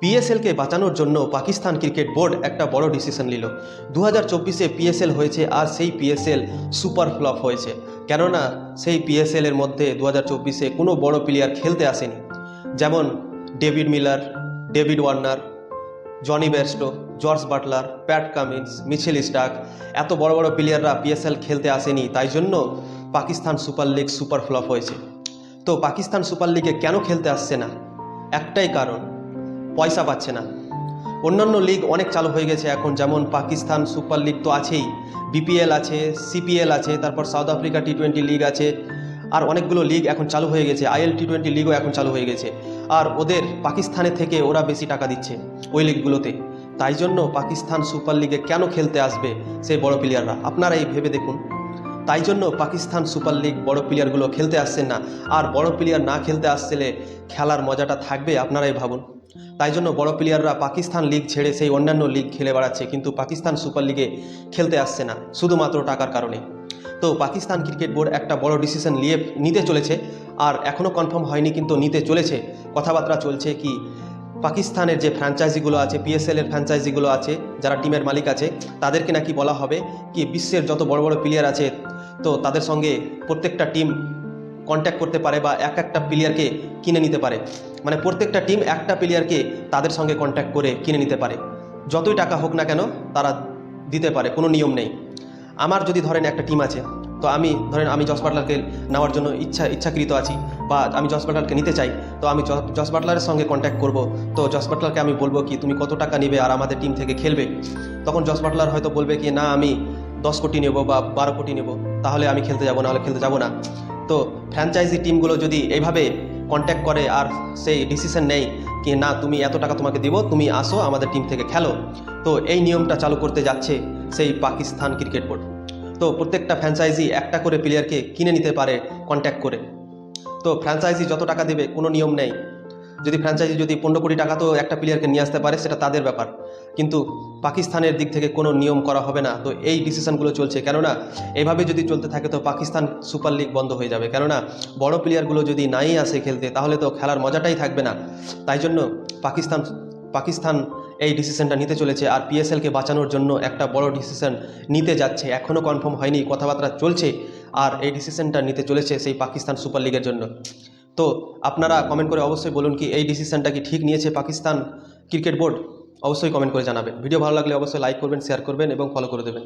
পিএসএলকে বাঁচানোর জন্য Pakistan cricket board একটা বড় ডিসিশন নিল। দু হাজার চব্বিশে পিএসএল হয়েছে আর সেই পিএসএল সুপার ফ্লপ হয়েছে। কেননা সেই পিএসএল এর মধ্যে দু হাজার চব্বিশে কোনো বড় প্লেয়ার খেলতে আসেনি। যেমন David Miller David Warner Johnny Bairstow George Buttler Pat Cummins Mitchell Starc এত বড় বড় প্লেয়াররা পিএসএল খেলতে আসেনি, তাই জন্য Pakistan super league super flop হয়েছে। তো পাকিস্তান সুপার লিগে কেন খেলতে আসছে না? একটাই কারণ পয়সা পাচ্ছে না। অন্যান্য লিগ অনেক চালু হয়ে গেছে এখন, যেমন পাকিস্তান সুপার লিগ তো আছেই, বিপিএল আছে, সিপিএল আছে, তারপর South Africa T twenty league আছে, আর অনেকগুলো লিগ এখন চালু হয়ে গেছে, আইএল টি টোয়েন্টি লিগও এখন চালু হয়ে গেছে। আর ওদের পাকিস্তানের থেকে ওরা বেশি টাকা দিচ্ছে ওই লিগগুলোতে। তাই জন্য পাকিস্তান সুপার লিগে কেন খেলতে আসবে সেই বড় প্লেয়াররা আপনারা এই ভেবে দেখুন। তাই জন্য পাকিস্তান সুপার লিগ বড় প্লেয়ারগুলো খেলতে আসছেন না। আর বড় প্লেয়ার না খেলতে আসলে খেলার মজাটা থাকবে, আপনারাই ভাবুন। তাই জন্য বড় প্লেয়াররা পাকিস্তান লিগ ছেড়ে সেই অন্যান্য লিগ খেলে বেড়াচ্ছে, কিন্তু পাকিস্তান সুপার লিগে খেলতে আসছে না, শুধুমাত্র টাকার কারণে। তো পাকিস্তান ক্রিকেট বোর্ড একটা বড় ডিসিশন নিয়ে, নিতে চলেছে, আর এখনও কনফার্ম হয়নি কিন্তু নিতে চলেছে। কথাবার্তা চলছে কি, পাকিস্তানের যে ফ্র্যাঞ্চাইজিগুলো আছে পিএসএল এর ফ্র্যাঞ্চাইজিগুলো আছে, যারা টিমের মালিক আছে, তাদেরকে নাকি বলা হবে কি, বিশ্বের যত বড় বড় প্লেয়ার আছে, তো তাদের সঙ্গে প্রত্যেকটা টিম কন্ট্যাক্ট করতে পারে বা এক একটা প্লেয়ারকে কিনে নিতে পারে। মানে প্রত্যেকটা টিম একটা প্লেয়ারকে তাদের সঙ্গে কন্ট্যাক্ট করে কিনে নিতে পারে। যতই টাকা হোক না কেন তারা দিতে পারে, কোনো নিয়ম নেই। আমার যদি ধরেন একটা টিম আছে, তো আমি ধরেন আমি জস বাটলারকে নেওয়ার জন্য ইচ্ছা, ইচ্ছাকৃত আছি বা আমি জস বাটলারকে নিতে চাই, তো আমি জস বাটলারের সঙ্গে কন্ট্যাক্ট করব। তো জস বাটলারকে আমি বলব কি, তুমি কত টাকা নেবে আর আমাদের টিম থেকে খেলবে? তখন জস বাটলার হয়তো বলবে কি, না, আমি দশ কোটি নেব বা বারো কোটি নেব, তাহলে আমি খেলতে যাব না হলে খেলতে যাব না। তো ফ্র্যাঞ্চাইজি টিমগুলো যদি এইভাবে কন্ট্যাক্ট করে আর সেই ডিসিশন নেই কি না তুমি এত টাকা তোমাকে দিব, তুমি আসো আমাদের টিম থেকে খেলো। তো এই নিয়মটা চালু করতে যাচ্ছে সেই পাকিস্তান ক্রিকেট বোর্ড তো প্রত্যেকটা ফ্র্যাঞ্চাইজি একটা করে প্লেয়ারকে কিনে নিতে পারে কন্ট্যাক্ট করে। তো ফ্র্যাঞ্চাইজি যত টাকা দেবে কোনো নিয়ম নেই। যদি ফ্র্যাঞ্চাইজি যদি পনেরো কোটি টাকা তো একটা প্লেয়ারকে নিয়ে আসতে পারে, সেটা তাদের ব্যাপার। কিন্তু পাকিস্তানের দিক থেকে কোনো নিয়ম করা হবে না। তো এই ডিসিশনগুলো চলছে। কেননা, এভাবে যদি চলতে থাকে তো পাকিস্তান সুপার লিগ বন্ধ হয়ে যাবে। কেননা, বড় প্লেয়ারগুলো যদি নাই আসে খেলতে, তাহলে তো খেলার মজাটাই থাকবে না। তাই জন্য পাকিস্তান পাকিস্তান এই ডিসিশনটা নিতে চলেছে। আর পিএসএলকে বাঁচানোর জন্য একটা বড় ডিসিশন নিতে যাচ্ছে। এখনও কনফার্ম হয়নি। কথাবার্তা চলছে। আর এই ডিসিশনটা নিতে চলেছে সেই পাকিস্তান সুপার লিগের জন্য। তো আপনারা কমেন্ট করে অবশ্যই বলুন কি এই ডিসিশনটা কি ঠিক নিয়েছে পাকিস্তান ক্রিকেট বোর্ড অবশ্যই কমেন্ট করে জানাবেন। ভিডিও ভালো লাগলে অবশ্যই লাইক করবেন শেয়ার করবেন এবং ফলো করে দেবেন।